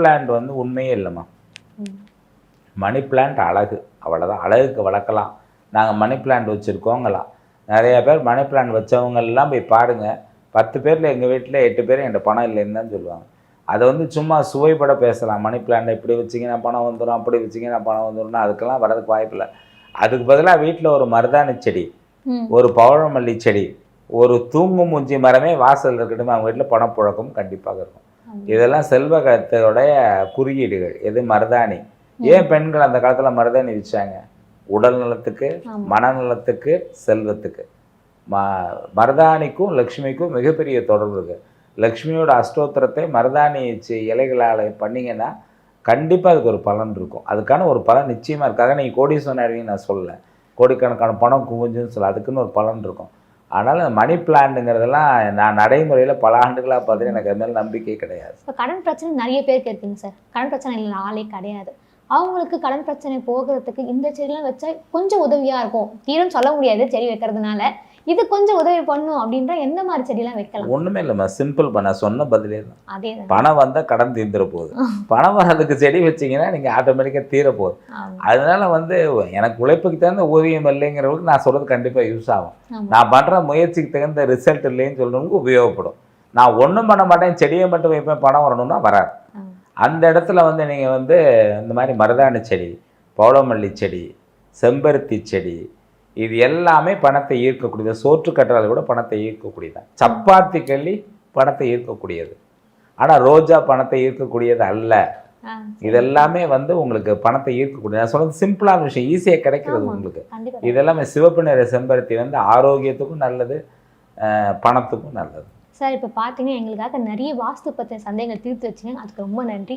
Plant வந்து உண்மையே இல்லைம்மா. மணி பிளான்ட் அழகு. அவ்வளோதான் அழகுக்கு வளர்க்கலாம். நாங்கள் மணி பிளான்ட் வச்சுருக்கோங்களாம். நிறைய பேர் மணி பிளான்ட் வச்சவங்க எல்லாம் போய் பாருங்கள் பத்து பேரில் எங்கள் வீட்டில் எட்டு பேர் என்கிட்ட பணம் இல்லைன்னு தான் சொல்லுவாங்க. அதை வந்து சும்மா சுவைப்பட பேசலாம். மணி பிளான்ட் இப்படி வச்சிங்கன்னா பணம் வந்துடும் அப்படி வச்சிங்கன்னா பணம் வந்துடும்னா அதுக்கெல்லாம் வரதுக்கு வாய்ப்பில்லை அதுக்கு பதிலாக வீட்டில் ஒரு மருதாணி செடி. ஒரு பவழமல்லி செடி ஒரு தூங்கும் மூஞ்சி மரமே வாசல் இருக்கட்டும் அவங்க வீட்டில் பணப்புழக்கம் கண்டிப்பாக இருக்கும். இதெல்லாம் செல்வகத்தோடைய குறியீடுகள். எது? மருதாணி. ஏன் பெண்கள் அந்த காலத்தில் மருதாணி வச்சாங்க உடல் நலத்துக்கு. மனநலத்துக்கு செல்வத்துக்கு. ம மருதாணிக்கும் லக்ஷ்மிக்கும் மிகப்பெரிய தொடர்பு இருக்கு. லக்ஷ்மியோட அஷ்டோத்திரத்தை மருதாணி இலைகளால் பண்ணீங்கன்னா கண்டிப்பாக அதுக்கு ஒரு பலன் இருக்கும். அதுக்கான ஒரு பலன் நிச்சயமாக இருக்காக நீங்கள் கோடீஸ்வரன் ஆடுவீங்கன்னு நான் சொல்லலை. கோடிக்கணக்கான பணம் குவிஞ்சுன்னு சொல்ல அதுக்குன்னு ஒரு பலன் இருக்கும். அதனால் மணி பிளான்ங்கிறதெல்லாம் நான் நடைமுறையில் பல ஆண்டுகளாக பார்த்துட்டு எனக்கு அது மேலே நம்பிக்கை கிடையாது. இப்போ கடன் பிரச்சனை நிறைய பேருக்கு இருக்குங்க சார். கடன் பிரச்சனை இல்லை ஆளே கிடையாது. அவங்களுக்கு கடன் பிரச்சனை போகிறதுக்கு இந்த செடிலாம் வச்சா கொஞ்சம் உதவியாக இருக்கும். தீரும் சொல்ல முடியாது செடி வைக்கிறதுனால. இது கொஞ்சம் உதவி பண்ணும் அப்படின்ற எந்த மாதிரி செடிலாம் வைக்கலாம்? ஒன்றுமே இல்லைம்மா. சிம்பிள் பண்ண சொன்ன பதிலே தான். அதே பணம் வந்தால் கடன் தீர்ந்துட போகுது. பணம் வர்றதுக்கு செடி வச்சீங்கன்னா நீங்கள் ஆட்டோமேட்டிக்காக தீர போகுது. அதனால வந்து எனக்கு உழைப்புக்கு தகுந்த ஊதியம் இல்லைங்கிறவங்களுக்கு நான் சொல்கிறது கண்டிப்பாக யூஸ் ஆகும். நான் பண்ணுற முயற்சிக்கு தகுந்த ரிசல்ட் இல்லைன்னு சொல்கிறவங்களுக்கு உபயோகப்படும். நான் ஒன்றும் பண்ண மாட்டேன் செடியை மட்டும் வைப்பேன் பணம் வரணும்னா வராது. அந்த இடத்துல வந்து நீங்கள் வந்து இந்த மாதிரி மருதாணி செடி பவளமல்லி செடி செம்பருத்தி செடி இது எல்லாமே பணத்தை ஈர்க்கக்கூடியது. சோற்று கற்றாழை கூட பணத்தை ஈர்க்கக்கூடியது சப்பாத்தி கள்ளி பணத்தை ஈர்க்கக்கூடியது. ஆனால் ரோஜா பணத்தை ஈர்க்கக்கூடியது அல்ல. இதெல்லாமே வந்து உங்களுக்கு பணத்தை ஈர்க்கக்கூடியது நான் சொல்றது சிம்பிளான விஷயம். ஈஸியாக கிடைக்கிறது. உங்களுக்கு. இதெல்லாமே சிவப்பு நிற செம்பருத்தி வந்து ஆரோக்கியத்துக்கும் நல்லது பணத்துக்கும் நல்லது. சார் இப்போ பார்த்தீங்கன்னா எங்களுக்காக நிறைய வாஸ்து பற்றின சந்தேகங்கள் தீர்த்து வச்சுங்க. அதுக்கு ரொம்ப நன்றி.